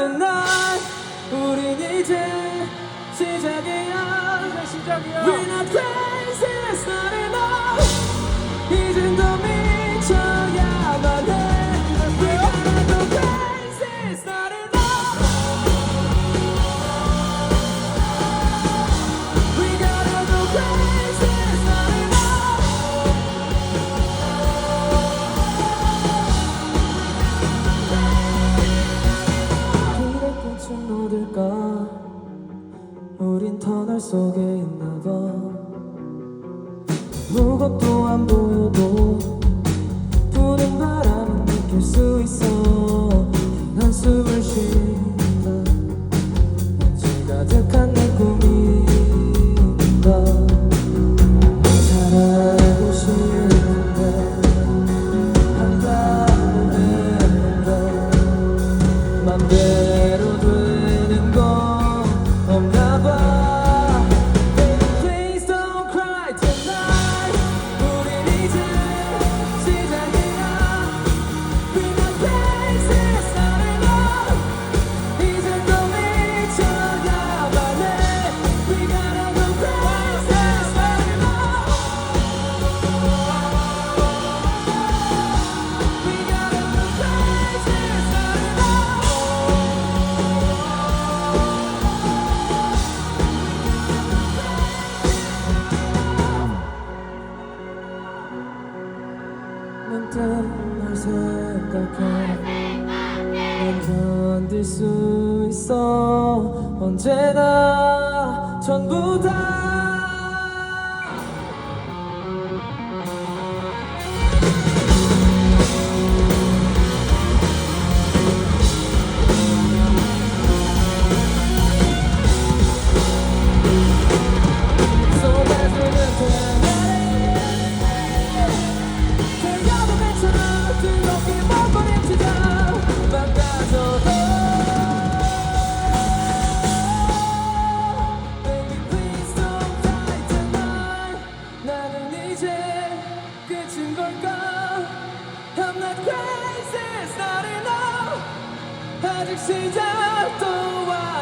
tonight 우린 이제 시작이야. 시작이야 터널 속에 있나봐. 무것도 안 보여도 부는 바람은 느낄 수 있어. 긴 한숨을 쉰다. 왠지 가득한 내 한다고 했는데 맘대로 문득 널 생각해. 난 견딜 수 있어. 언제나 전부 다 아직 시작도 걸